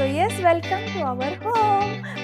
So, yes, welcome to our home.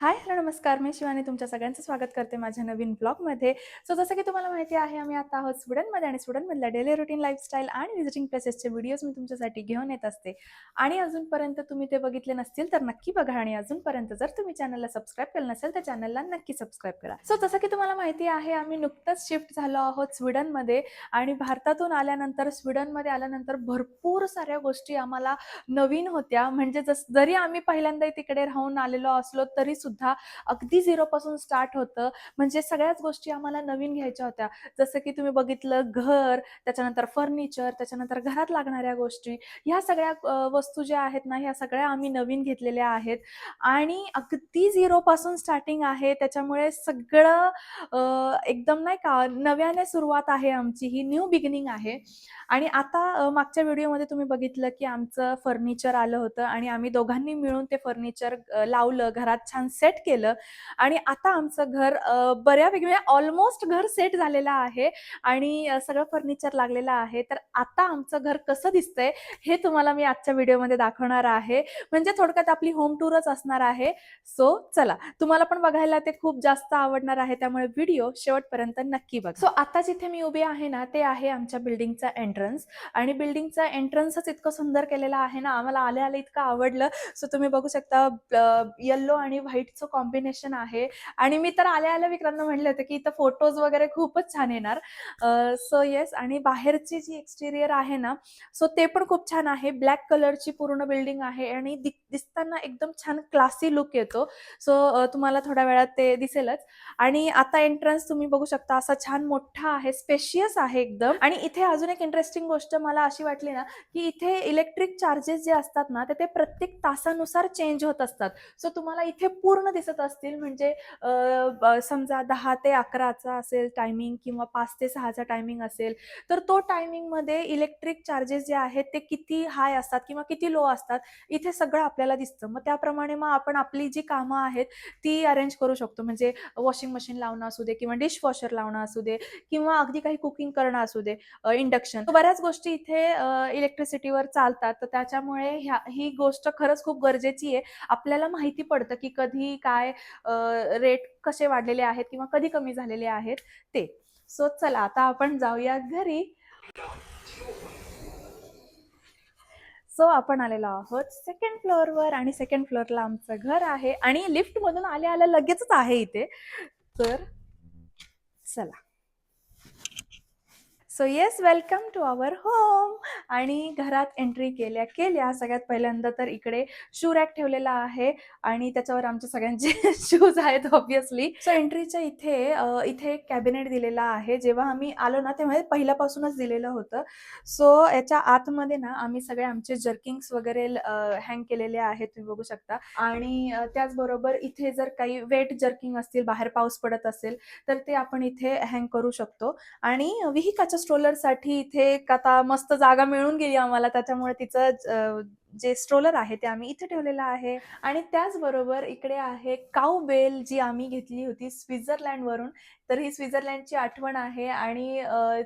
Hi hello नमस्कार. मी शिवानी तुमच्या सगळ्यांचं स्वागत करते माझ्या नवीन ब्लॉगमध्ये. सो जसं की तुम्हाला माहिती आहे आम्ही आता आहोत स्वीडनमध्ये आणि स्वीडनमधल्या डेली रुटीन लाईफस्टाईल आणि व्हिजिटिंग प्लेसेसचे व्हिडिओज मी तुमच्यासाठी घेऊन येत असते. आणि अजूनपर्यंत तुम्ही ते बघितले नसतील तर नक्की बघा आणि अजूनपर्यंत जर तुम्ही चॅनलला सबस्क्राईब केलं नसेल तर चॅनलला नक्की सबस्क्राईब करा. सो जसं की तुम्हाला माहिती आहे आम्ही नुकतंच शिफ्ट झालो आहोत स्वीडनमध्ये आणि भारतातून आल्यानंतर स्वीडनमध्ये आल्यानंतर भरपूर साऱ्या गोष्टी आम्हाला नवीन होत्या. म्हणजे जस जरी आम्ही पहिल्यांदा तिकडे राहून आलेलो असलो तरी सुद्धा अगदी झिरोपासून स्टार्ट होतं. म्हणजे सगळ्याच गोष्टी आम्हाला नवीन घ्यायच्या होत्या. जसं की तुम्ही बघितलं घर त्याच्यानंतर फर्निचर त्याच्यानंतर घरात लागणाऱ्या गोष्टी. ह्या सगळ्या वस्तू ज्या आहेत ना ह्या सगळ्या आम्ही नवीन घेतलेल्या आहेत. आणि अगदी झिरोपासून स्टार्टिंग आहे. त्याच्यामुळे सगळं एकदम नाही का नव्याने सुरुवात आहे आमची. ही न्यू बिगिनिंग आहे. आणि आता मागच्या व्हिडिओमध्ये तुम्ही बघितलं की आमचं फर्निचर आलं होतं. आणि आम्ही दोघांनी मिळून ते फर्निचर लावलं. घरात छान सेट केलं. आणि आता आमचं घर बऱ्यापैकी म्हणजे ऑलमोस्ट घर सेट झालेलं आहे आणि सगळं फर्निचर लागलेलं आहे. तर आता आमचं घर कसं दिसतंय हे तुम्हाला मी आजच्या व्हिडिओमध्ये दाखवणार आहे. म्हणजे थोडक्यात आपली होम टूरच असणार आहे. सो चला. तुम्हाला पण बघायला ते खूप जास्त आवडणार आहे. त्यामुळे व्हिडिओ शेवटपर्यंत नक्की बघ. सो आता जिथे मी उभी आहे ना ते आहे आमच्या बिल्डिंगचा एंट्रन्स आणि बिल्डिंगचा एंट्रन्सच इतकं सुंदर केलेलं आहे ना आम्हाला आले आले इतकं आवडलं. सो तुम्ही बघू शकता येल्लो आणि व्हाईट व्हाईटचं कॉम्बिनेशन आहे. आणि मी तर आल्या आल्या विक्रांत म्हणलं होतं की इथं फोटोज वगैरे खूपच छान येणार. सो येस आणि बाहेरची जी एक्सटिरियर आहे ना सो ते पण खूप छान आहे. ब्लॅक कलरची पूर्ण बिल्डिंग आहे आणि दिसताना एकदम छान क्लासी लुक येतो. सो तुम्हाला थोड्या वेळात ते दिसेलच. आणि आता एंट्रन्स तुम्ही बघू शकता असा छान मोठा आहे स्पेशियस आहे एकदम. आणि इथे अजून एक इंटरेस्टिंग गोष्ट मला अशी वाटली ना की इथे इलेक्ट्रिक चार्जेस जे असतात ना ते ते प्रत्येक तासानुसार चेंज होत असतात. सो तुम्हाला इथे पूर्ण पूर्ण दिसत असतील. म्हणजे समजा दहा ते अकराचा असेल टायमिंग किंवा पाच ते सहाचा टायमिंग असेल तर तो टायमिंगमध्ये इलेक्ट्रिक चार्जेस जे आहेत ते किती हाय असतात किंवा किती लो असतात इथे सगळं आपल्याला दिसतं. मग त्याप्रमाणे मग आपण आपली जी कामं आहेत ती अरेंज करू शकतो. म्हणजे वॉशिंग मशीन लावणं असू दे किंवा डिशवॉशर लावणं असू दे किंवा अगदी काही कुकिंग करणं असू दे इंडक्शन बऱ्याच गोष्टी इथे इलेक्ट्रिसिटीवर चालतात. तर त्याच्यामुळे ह्या ही गोष्ट खरंच खूप गरजेची आहे. आपल्याला माहिती पडतं की कधी काय रेट कसे वाढलेले आहेत किंवा कधी कमी झालेले आहेत ते. सो चला आता आपण जाऊया घरी. सो आपण आलेलो आहोत सेकंड फ्लोअरवर आणि सेकंड फ्लोअरला आमचं घर आहे आणि लिफ्ट मधून आल्या आल्या लगेचच आहे इथे. तर चला. So yes welcome to our home आणि घरात एंट्री केल्या केल्या. सगळ्यात पहिल्यांदा तर इकडे शू रॅक ठेवलेला आहे आणि त्याच्यावर आमचे सगळ्यांचे शूज आहेत ऑब्विसली सो एंट्रीच्या इथे इथे एक कॅबिनेट दिलेला आहे. जेव्हा आम्ही आलो ना तेव्हा पहिल्यापासूनच दिलेलं होतं. सो याच्या आतमध्ये ना आम्ही सगळे आमचे जर्किंग्स वगैरे हँग केलेले आहेत तुम्ही बघू शकता. आणि त्याचबरोबर इथे जर काही वेट जर्किंग असतील बाहेर पाऊस पडत असेल तर ते आपण इथे हँग करू शकतो. आणि विहिकाच्या स्ट्रोलरसाठी इथे एक आता मस्त जागा मिळून गेली आम्हाला. त्याच्यामुळे तिचं जे स्ट्रोलर आहे ते आम्ही इथे ठेवलेलं आहे. आणि त्याचबरोबर इकडे आहे काऊ बेल जी आम्ही घेतली होती स्वित्झर्लंडवरून तर ही स्वित्झर्लंडची आठवण आहे आणि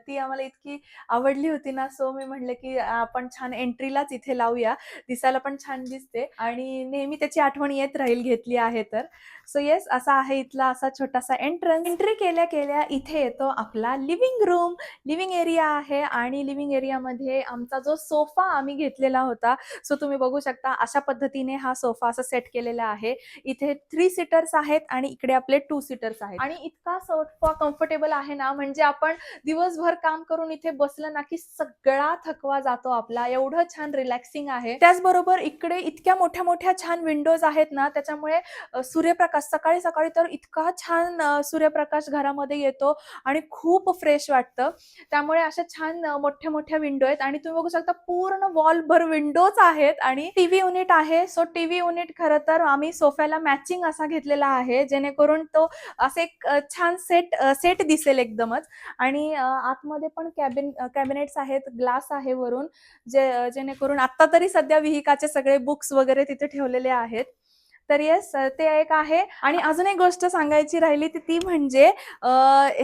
ती आम्हाला इतकी आवडली होती ना सो मी म्हणलं की आपण छान एंट्रीलाच इथे लावूया. दिसायला पण छान दिसते आणि नेहमी त्याची आठवण येत राहील घेतली आहे तर. सो येस असा आहे इथला असा छोटासा एंट्रन्स. एंट्री केल्या केल्या इथे येतो आपला लिव्हिंग रूम. लिव्हिंग एरिया आहे आणि लिव्हिंग एरियामध्ये आमचा जो सोफा आम्ही घेतलेला होता सो तुम्ही बघू शकता अशा पद्धतीने हा सोफा असा सेट केलेला आहे. इथे थ्री सीटर्स आहेत आणि इकडे आपले टू सीटर्स आहेत. आणि इतका थकवा कम्फर्टेबल आहे ना म्हणजे आपण दिवसभर काम करून इथे बसलं ना की सगळा थकवा जातो आपला. एवढं छान रिलॅक्सिंग आहे. त्याचबरोबर इकडे इतक्या मोठ्या मोठ्या छान विंडोज आहेत ना त्याच्यामुळे सूर्यप्रकाश सकाळी सकाळी तर इतका छान सूर्यप्रकाश घरामध्ये येतो आणि खूप फ्रेश वाटतं. त्यामुळे अशा छान मोठ्या मोठ्या विंडो आहेत. आणि तुम्ही बघू शकता पूर्ण वॉलभर विंडोज आहेत आणि टीव्ही युनिट आहे. सो टीव्ही युनिट खरं तर आम्ही सोफ्याला मॅचिंग असा घेतलेला आहे जेणेकरून तो असे एक छान सेट सेट दिसेल एकदमच. आणि आतमध्ये पण कॅबिन कॅबिनेट्स आहेत ग्लास आहे वरून जे जेणेकरून आता तरी सध्या विहिकाचे सगळे बुक्स वगैरे तिथे ठेवलेले आहेत. तर येस ते एक आहे. आणि अजून एक गोष्ट सांगायची राहिली ती ती म्हणजे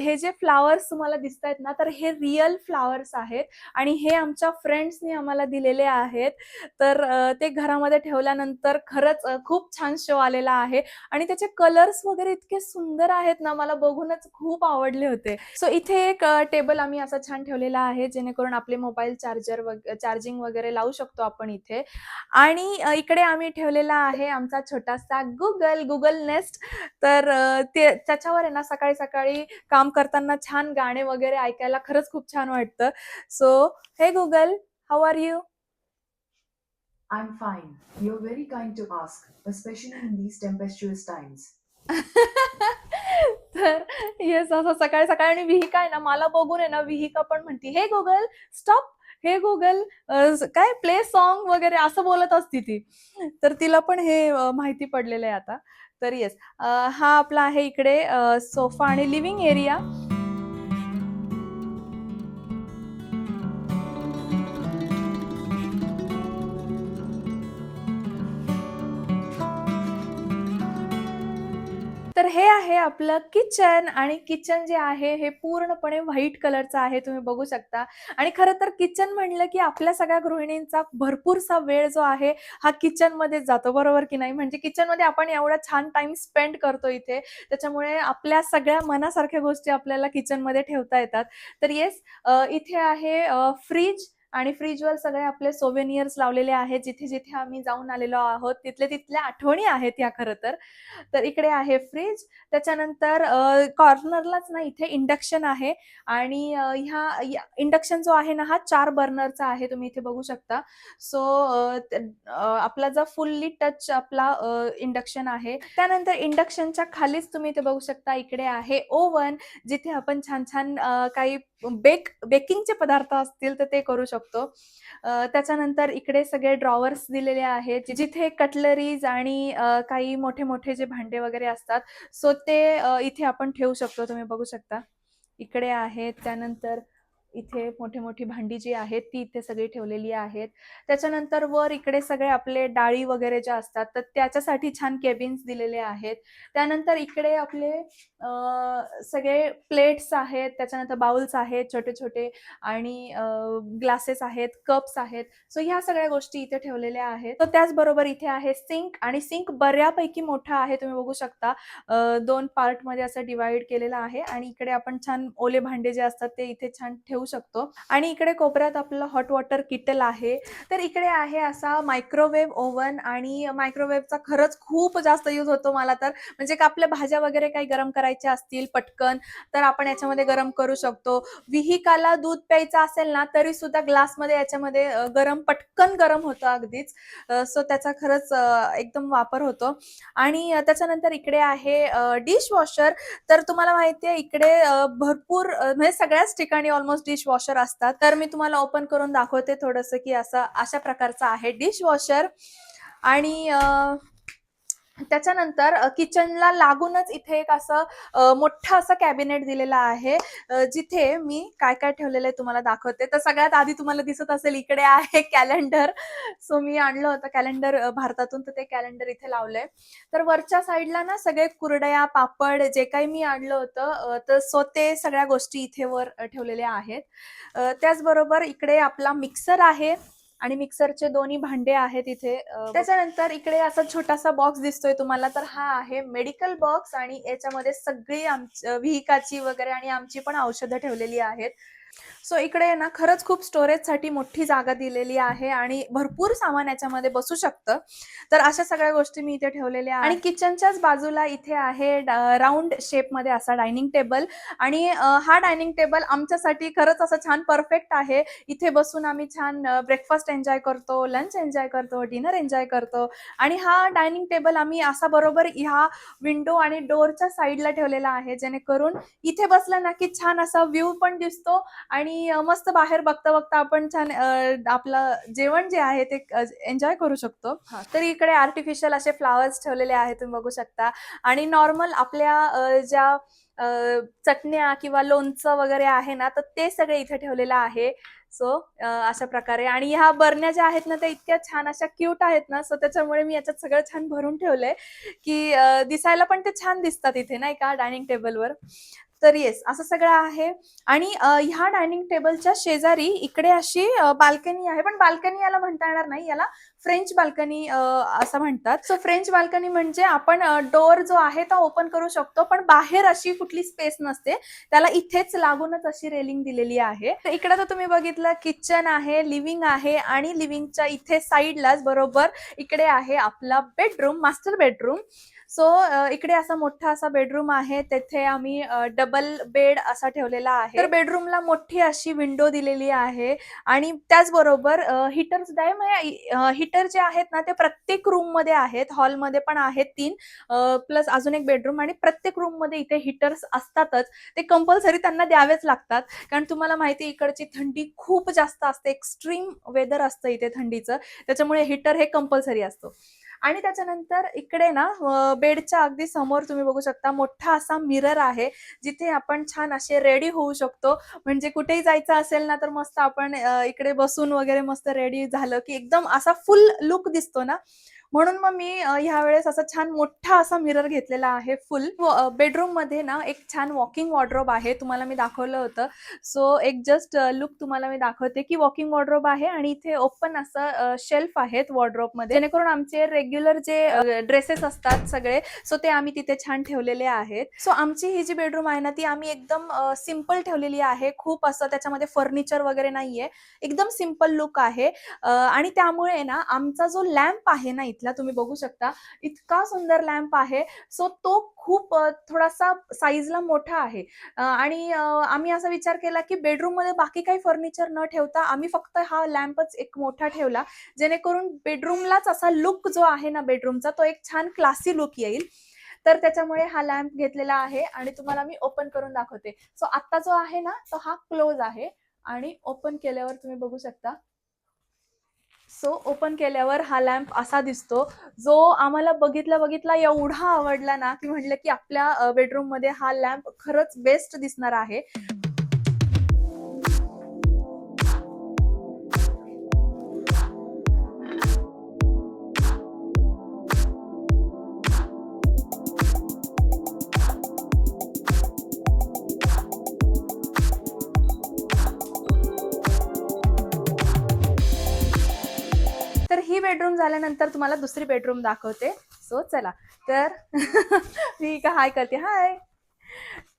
हे जे फ्लावर्स तुम्हाला दिसत आहेत ना तर हे रिअल फ्लावर्स आहेत. आणि हे आमच्या फ्रेंड्सनी आम्हाला दिलेले आहेत. तर ते घरामध्ये ठेवल्यानंतर खरंच खूप छान शो आलेला आहे. आणि त्याचे कलर्स वगैरे इतके सुंदर आहेत ना मला बघूनच खूप आवडले होते. सो इथे एक टेबल आम्ही असा छान ठेवलेला आहे जेणेकरून आपले मोबाईल चार्जर वग चार्जिंग वगैरे लावू शकतो आपण इथे. आणि इकडे आम्ही ठेवलेला आहे आमचा छोटासा गुगल गुगल नेस्ट तर ते त्याच्यावर आहे ना सकाळी सकाळी काम करताना छान गाणे वगैरे ऐकायला खरंच खूप छान वाटतं so hey Google how are you I'm fine. You're very kind to ask, especially in these tempestuous times. तर येस असं सकाळी सकाळी आणि विहिका आहे ना मला बघून आहे ना विहिका पण म्हणते hey Google stop hey Google काय प्ले सॉन्ग वगैरे असं बोलत असती ती. तर तिला पण हे माहिती पडलेलं आहे आता. तर येस हा आपला आहे इकडे सोफा आणि लिव्हिंग एरिया आहे आपलं किचन आणि किचन जे आहे हे पूर्णपणे व्हाईट कलरचं आहे तुम्ही बघू शकता. आणि खरं तर किचन म्हणलं की आपल्या सगळ्या गृहिणींचा भरपूरसा वेळ जो आहे हा किचनमध्येच जातो. बरोबर की नाही? म्हणजे किचनमध्ये आपण एवढा छान टाइम स्पेंड करतो इथे त्याच्यामुळे आपल्या सगळ्या मनासारख्या गोष्टी आपल्याला किचनमध्ये ठेवता येतात. तर येस इथे आहे फ्रीज आणि फ्रीजवर सगळे आपले सोवेनियर्स लावलेले आहेत. जिथे जिथे आम्ही जाऊन आलेलो आहोत तिथले तिथल्या आठवणी आहेत या खरं तर. तर इकडे आहे फ्रीज त्याच्यानंतर कॉर्नरलाच ना इथे इंडक्शन आहे. आणि ह्या इंडक्शन जो आहे ना हा चार बर्नरचा आहे. तुम्ही इथे बघू शकता. सो आपला जो फुल्ली टच आपला इंडक्शन आहे. त्यानंतर इंडक्शनच्या खालीच तुम्ही इथे बघू शकता इकडे आहे ओव्हन जिथे आपण छान छान काही बेक बेकिंगचे पदार्थ असतील तर ते करू शकतो. शकतो. त्याच्यानंतर इकडे सगळे ड्रॉवर्स दिलेले आहेत जिथे कटलरीज आणि काही मोठे मोठे जे भांडे वगैरे असतात सो ते इथे आपण ठेवू शकतो. तुम्ही बघू शकता. इकडे आहेत त्यानंतर इथे मोठी मोठी भांडी जी आहेत ती इथे सगळी ठेवलेली आहेत. त्याच्यानंतर वर इकडे सगळे आपले डाळी वगैरे ज्या असतात तर त्याच्यासाठी छान केबिन्स दिलेले आहेत. त्यानंतर इकडे आपले सगळे प्लेट्स आहेत त्याच्यानंतर बाउल्स आहेत छोटे छोटे आणि ग्लासेस आहेत कप्स आहेत. सो ह्या सगळ्या गोष्टी इथे ठेवलेल्या आहेत. तर त्याचबरोबर इथे आहे सिंक आणि सिंक बऱ्यापैकी मोठा आहे तुम्ही बघू शकता. दोन पार्टमध्ये असं डिवाइड केलेलं आहे आणि इकडे आपण छान ओले भांडे जे असतात ते इथे छान ठेव शकतो. आणि इकडे कोपऱ्यात आपलं हॉट वॉटर किटल आहे. तर इकडे आहे असा मायक्रोवेव्ह ओव्हन आणि मायक्रोवेव्हचा खरंच खूप जास्त यूज होतो मला तर. म्हणजे का आपल्या भाज्या वगैरे काही गरम करायच्या असतील पटकन तर आपण याच्यामध्ये गरम करू शकतो. विहिकाला दूध प्यायचं असेल ना तरी सुद्धा ग्लासमध्ये याच्यामध्ये गरम पटकन गरम होतं अगदीच. सो त्याचा खरंच एकदम वापर होतो. आणि त्याच्यानंतर इकडे आहे डिश वॉशर तर तुम्हाला माहिती आहे इकडे भरपूर म्हणजे सगळ्याच ठिकाणी ऑलमोस्ट डिशवॉशर असतात. तर मी तुम्हाला ओपन करून दाखवते थोडंसं की असं अशा प्रकारचं आहे डिशवॉशर आणि त्याच्यानंतर किचनला लागूनच इथे एक असं मोठं असं कॅबिनेट दिलेलं आहे जिथे मी काय काय ठेवलेलं आहे तुम्हाला दाखवते. तर सगळ्यात आधी तुम्हाला दिसत असेल इकडे आहे कॅलेंडर सो मी आणलं होतं कॅलेंडर भारतातून तर ते कॅलेंडर इथे लावलंय. तर वरच्या साईडला ना सगळे कुरडया पापड जे काही मी आणलं होतं तर सो ते सगळ्या गोष्टी इथे वर ठेवलेल्या आहेत. त्याचबरोबर इकडे आपला मिक्सर आहे. आणि मिक्सरचे दोन्ही भांडे आहेत इथे. त्याच्यानंतर इकडे असा छोटासा बॉक्स दिसतोय तुम्हाला. तर हा आहे मेडिकल बॉक्स आणि याच्यामध्ये सगळी आमची विहिकाची वगैरे आणि आमची पण औषधं ठेवलेली आहेत. सो इकडे ना खरंच खूप स्टोरेजसाठी मोठी जागा दिलेली आहे आणि भरपूर सामान याच्यामध्ये बसू शकतं. तर अशा सगळ्या गोष्टी मी इथे ठेवलेल्या आणि किचनच्याच बाजूला इथे आहे राऊंड शेपमध्ये असा डायनिंग टेबल आणि हा डायनिंग टेबल आमच्यासाठी खरंच असं छान परफेक्ट आहे. इथे बसून आम्ही छान ब्रेकफास्ट एन्जॉय करतो लंच एन्जॉय करतो डिनर एन्जॉय करतो आणि हा डायनिंग टेबल आम्ही असा बरोबर ह्या विंडो आणि डोअरच्या साईडला ठेवलेला आहे जेणेकरून इथे बसलं ना की छान असा व्ह्यू पण दिसतो आणि मस्त बाहेर बघता बघता आपण छान आपलं जेवण जे आहे ते एन्जॉय करू शकतो. तर इकडे आर्टिफिशियल असे फ्लावर्स ठेवलेले आहेत तुम्ही बघू शकता. आणि नॉर्मल आपल्या ज्या चटण्या किंवा लोणचं वगैरे आहे ना तर ते सगळे इथे ठेवलेलं आहे. सो अशा प्रकारे. आणि ह्या बरण्या ज्या आहेत ना त्या इतक्या छान अशा क्यूट आहेत ना सो त्याच्यामुळे मी याच्यात सगळं छान भरून ठेवलंय. की दिसायला पण ते छान दिसतात इथे नाही का डायनिंग टेबलवर. तर येस असं सगळं आहे. आणि ह्या डायनिंग टेबलच्या शेजारी इकडे अशी बाल्कनी आहे. पण बाल्कनी याला म्हणता येणार नाही. याला फ्रेंच बाल्कनी असं म्हणतात. सो फ्रेंच बाल्कनी म्हणजे आपण डोअर जो आहे तो ओपन करू शकतो पण बाहेर अशी कुठली स्पेस नसते. त्याला इथेच लागूनच अशी रेलिंग दिलेली आहे. तर इकडे तर तुम्ही बघितलं किचन आहे लिव्हिंग आहे आणि लिव्हिंगच्या इथे साईडलाच बरोबर इकडे आहे आपला बेडरूम मास्टर बेडरूम. सो इकडे असा मोठा असा बेडरूम आहे. तेथे आम्ही डबल बेड असा ठेवलेला आहे. तर बेडरूमला मोठी अशी विंडो दिलेली आहे. आणि त्याचबरोबर हिटर सुद्धा आहे. म्हणजे हीटर जे आहेत ना ते प्रत्येक रूममध्ये आहेत. हॉलमध्ये पण आहेत तीन. प्लस अजून एक बेडरूम आणि प्रत्येक रूममध्ये इथे हीटर्स असतातच. ते कंपल्सरी त्यांना द्यावेच लागतात. कारण तुम्हाला माहिती इकडची थंडी खूप जास्त असते. एक्स्ट्रीम वेदर असतं इथे थंडीचं. त्याच्यामुळे हीटर हे कंपल्सरी असतं. आणि त्याच्यानंतर इकडे ना बेडच्या अगदी समोर तुम्ही बघू शकता मोठा असा मिरर आहे जिथे आपण छान असे रेडी होऊ शकतो. म्हणजे कुठेही जायचं असेल ना तर मस्त आपण इकडे बसून वगैरे मस्त रेडी झालं की एकदम असा फुल लुक दिसतो ना. म्हणून मग मी ह्या वेळेस असा छान मोठा असा मिरर घेतलेला आहे फुल. बेडरूममध्ये ना एक छान वॉकिंग वॉर्ड्रोब आहे तुम्हाला मी दाखवलं होतं. सो एक जस्ट लुक तुम्हाला मी दाखवते की वॉकिंग वॉर्ड्रोब आहे आणि इथे ओपन असं शेल्फ आहेत वॉर्ड्रोबमध्ये जेणेकरून आमचे रेग्युलर जे ड्रेसेस असतात सगळे सो ते आम्ही तिथे छान ठेवलेले आहेत. सो आमची ही जी बेडरूम आहे ना ती आम्ही एकदम सिंपल ठेवलेली आहे. खूप असं त्याच्यामध्ये फर्निचर वगैरे नाहीये. एकदम सिंपल लुक आहे. आणि त्यामुळे ना आमचा जो लॅम्प आहे ना इथला तुम्ही बघू शकता. इतका सुंदर लॅम्प आहे. सो तो खूप थोडासा साईजला मोठा आहे. आणि आम्ही असा विचार केला की बेडरूममध्ये बाकी काही फर्निचर न ठेवता आम्ही फक्त हा लॅम्पच एक मोठा ठेवला जेणेकरून बेडरूमलाच असा लुक जो आहे ना बेडरूमचा तो एक छान क्लासी लुक येईल. तर त्याच्यामुळे हा लॅम्प घेतलेला आहे आणि तुम्हाला मी ओपन करून दाखवते. सो आता जो आहे ना तो हा क्लोज आहे. आणि ओपन केल्यावर तुम्ही बघू शकता सो ओपन केल्यावर हा लॅम्प असा दिसतो. जो आम्हाला बघितला बघितला एवढा आवडला ना की म्हटलं की आपल्या बेडरूममध्ये हा लॅम्प खरंच बेस्ट दिसणार आहे. ही झाल्यानंतर तुम्हाला दुसरी बेडरूम दाखवते. सो चला. तर मी का हाय करते. हाय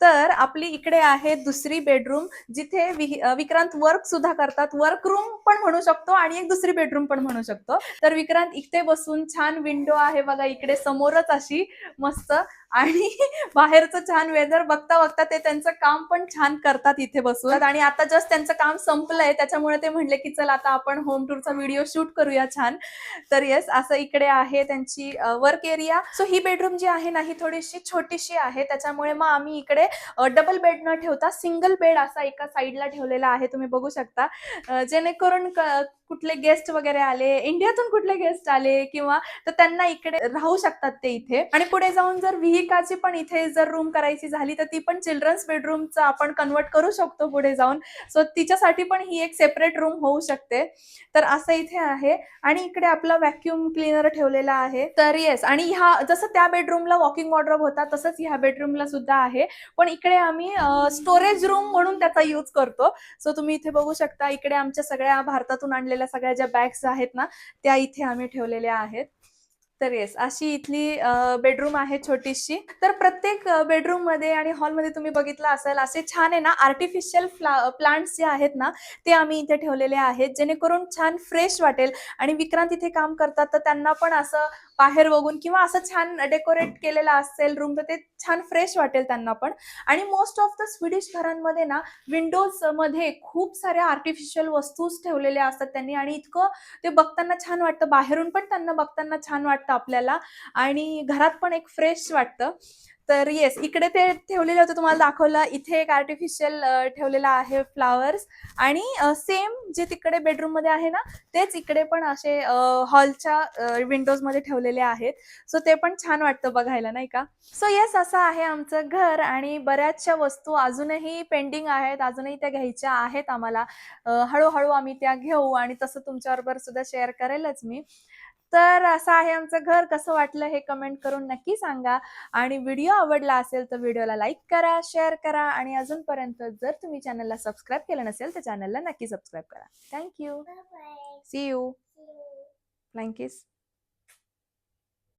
तर आपली इकडे आहे दुसरी बेडरूम जिथे वि- विक्रांत वर्क सुद्धा करतात. वर्क रूम पण म्हणू शकतो आणि एक दुसरी बेडरूम पण म्हणू शकतो. तर विक्रांत इथे बसून छान विंडो आहे बघा इकडे समोरच अशी मस्त आणि बाहेरचं छान वेदर बघता बघता ते त्यांचं काम पण छान करतात इथे बसून. आणि आता जस्ट त्यांचं काम संपलंय त्याच्यामुळे ते म्हणले की चल आता आपण होम टूरचा व्हिडिओ शूट करूया छान. तर येस असं इकडे आहे त्यांची वर्क एरिया सो ही बेडरूम जी आहे ना ही थोडीशी छोटीशी आहे. त्याच्यामुळे मग आम्ही इकडे डबल बेड न ठेवता सिंगल बेड असा एका साईडला ठेवलेला आहे. तुम्ही बघू शकता. जेणेकरून कुठले गेस्ट वगैरे आले इंडियातून कुठले गेस्ट आले किंवा तर त्यांना इकडे राहू शकतात ते इथे. आणि पुढे जाऊन जर विहिकाची पण इथे जर रूम करायची झाली तर ती पण चिल्ड्रन्स बेडरूमचा आपण कन्वर्ट करू शकतो पुढे जाऊन. सो तिच्यासाठी पण ही एक सेपरेट रूम होऊ शकते. तर असं इथे आहे. आणि इकडे आपला व्हॅक्युम क्लिनर ठेवलेला आहे. तर येस आणि ह्या जसं त्या बेडरूमला वॉकिंग वॉर्ड्रॉप होता तसंच ह्या बेडरूमला सुद्धा आहे. पण इकडे आम्ही स्टोरेज रूम म्हणून त्याचा यूज करतो. सो तुम्ही इथे बघू शकता इकडे आमच्या सगळ्या भारतातून आणलेल्या सगळ्या ज्या बॅग्स आहेत ना त्या इथे आम्ही ठेवलेल्या आहेत. तर येस अशी इथली बेडरूम आहे छोटीशी. तर प्रत्येक बेडरूममध्ये आणि हॉलमध्ये तुम्ही बघितलं असेल असे छान आहे ना आर्टिफिशियल प्लांट्स जे आहेत ना ते आम्ही इथे ठेवलेले आहेत जेणेकरून छान फ्रेश वाटेल. आणि विक्रांत इथे काम करतात तर त्यांना पण असं बाहेर बघून किंवा असं छान डेकोरेट केलेलं असेल रूम तर ते छान फ्रेश वाटेल त्यांना पण. आणि मोस्ट ऑफ द स्वीडिश घरांमध्ये ना विंडोजमध्ये खूप साऱ्या आर्टिफिशियल वस्तूच ठेवलेल्या असतात त्यांनी. आणि इतकं ते बघताना छान वाटतं. बाहेरून पण त्यांना बघताना छान वाटतं आपल्याला. आणि घरात पण एक फ्रेश वाटतं. तर येस इकडे ते ठेवलेलं होतं तुम्हाला दाखवलं. इथे एक आर्टिफिशियल ठेवलेला आहे फ्लावर्स आणि सेम जे तिकडे बेडरूममध्ये आहे ना तेच इकडे पण असे हॉलच्या विंडोजमध्ये ठेवलेले आहेत. सो ते पण छान वाटतं बघायला नाही का? सो येस असं आहे आमचं घर आणि बऱ्याचशा वस्तू अजूनही पेंडिंग आहेत अजूनही त्या घ्यायच्या आहेत आम्हाला. हळूहळू आम्ही त्या घेऊ आणि तसं तुमच्याबरोबर सुद्धा शेअर करेलच मी. तर असं आहे आमचं घर. कसं वाटलं हे कमेंट करून नक्की सांगा. आणि व्हिडिओ आवडला असेल तर व्हिडिओला लाईक करा शेअर करा आणि अजूनपर्यंत जर तुम्ही चॅनलला सबस्क्राईब केलं नसेल तर चॅनलला नक्की सबस्क्राईब करा. Thank you see you kiss